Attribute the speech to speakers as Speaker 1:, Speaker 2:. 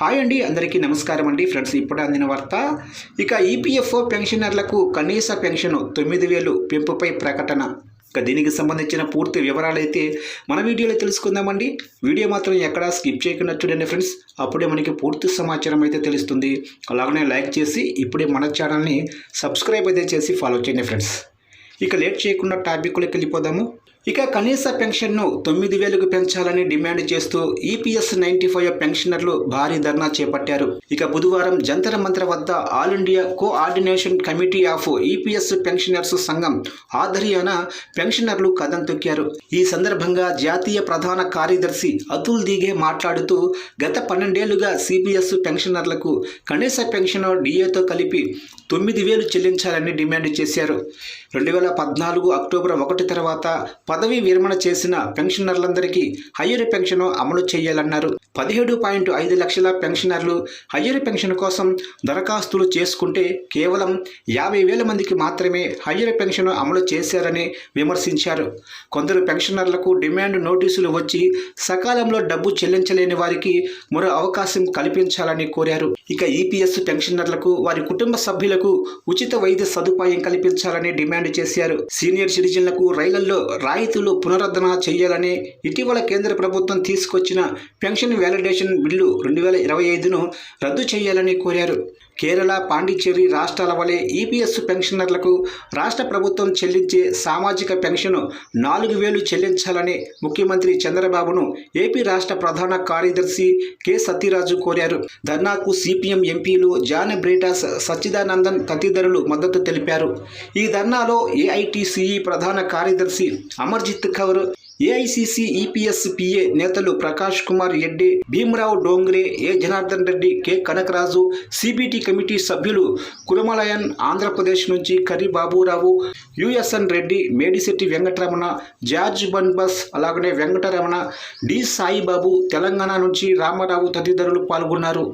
Speaker 1: Hi అండి అందరికీ నమస్కారం అండి ఫ్రెండ్స్ ఇప్పుడు అందిన వార్త. ఇక ఈపీఎఫ్ఓ పెన్షనర్లకు కనీస పెన్షన్ తొమ్మిది వేలు పెంపుపై ప్రకటన. ఇక దీనికి సంబంధించిన పూర్తి వివరాలు అయితే మన వీడియోలో తెలుసుకుందామండి. వీడియో మాత్రం ఎక్కడా స్కిప్ చేయకుండా చూడండి ఫ్రెండ్స్. అప్పుడే మనకి పూర్తి సమాచారం అయితే తెలుస్తుంది. అలాగనే లైక్ చేసి ఇప్పుడే మన ఛానల్ని సబ్స్క్రైబ్ అయితే చేసి ఫాలో చేయండి ఫ్రెండ్స్. ఇక లేట్ చేయకుండా టాపిక్లోకి వెళ్ళిపోదాము. ఇక కనీస పెన్షన్ను తొమ్మిది వేలకు పెంచాలని డిమాండ్ చేస్తూ ఈపీఎస్ నైన్టీ ఫైవ్ పెన్షనర్లు భారీ ధర్నా చేపట్టారు. ఇక బుధవారం జంతర మంత్ర వద్ద All India Coordination Committee of EPS pensioners సంఘం ఆధ్వర్యాన పెన్షనర్లు కథం తొక్కారు. ఈ సందర్భంగా జాతీయ ప్రధాన కార్యదర్శి అతుల్ దిగే మాట్లాడుతూ గత పన్నెండేళ్ళుగా సిపిఎస్ పెన్షనర్లకు కనీస పెన్షన్ డిఏతో కలిపి తొమ్మిది వేలు చెల్లించాలని డిమాండ్ చేశారు. రెండు వేల పద్నాలుగు అక్టోబర్ ఒకటి తర్వాత పదవీ విరమణ చేసిన పెన్షనర్లందరికీ హయ్యర్ పెన్షన్ అమలు చేయాలన్నారు. పదిహేడు పాయింట్ ఐదు లక్షల పెన్షనర్లు హయ్యర్ పెన్షన్ కోసం దరఖాస్తులు చేసుకుంటే కేవలం యాభై వేల మందికి మాత్రమే హయ్యర్ పెన్షన్ అమలు చేశారని విమర్శించారు. కొందరు పెన్షనర్లకు డిమాండ్ నోటీసులు వచ్చి సకాలంలో డబ్బు చెల్లించలేని వారికి మరో అవకాశం కల్పించాలని కోరారు. ఇక ఈపీఎస్ పెన్షనర్లకు వారి కుటుంబ సభ్యులకు ఉచిత వైద్య సదుపాయం కల్పించాలని డిమాండ్ చేశారు. సీనియర్ సిటిజన్లకు రైళ్ళలో రాయితీలు పునరుద్ధరణ చేయాలని ఇటీవల కేంద్ర ప్రభుత్వం తీసుకొచ్చిన పెన్షన్ వ్యాలిడేషన్ బిల్లు రెండు వేల ఇరవై ఐదును రద్దు చేయాలని కోరారు. కేరళ పాండిచ్చేరి రాష్ట్రాల వలె ఈపీఎస్ పెన్షనర్లకు రాష్ట్ర ప్రభుత్వం చెల్లించే సామాజిక పెన్షన్ నాలుగు వేలు చెల్లించాలని ముఖ్యమంత్రి చంద్రబాబును ఏపీ రాష్ట్ర ప్రధాన కార్యదర్శి కె. సత్యరాజు కోరారు. ధర్నాకు సిపిఎం ఎంపీలు జాన్ బ్రేటాస్ సచ్చిదానందన్ తదితరులు మద్దతు తెలిపారు. ఈ ధర్నాలో ఏఐటిసిఈ ప్రధాన కార్యదర్శి Amarjeet Kaur AICC EPS PA నేతలు Prakash Kumar Reddy Bhimrao Dongre A Janardhan Reddy K Kanakaraju CBT committee సభ్యులు కురమలయన్ ఆంధ్రప్రదేశ్ నుంచి కరి బాబురావు యుఎస్ఎన్ రెడ్డి మేడిశెట్టి వెంకటరమణ జార్జ్ బన్బస్ అలాగనే వెంకటరమణ డి సాయిబాబు తెలంగాణ నుంచి రామారావు తదితరులు పాల్గొన్నారు.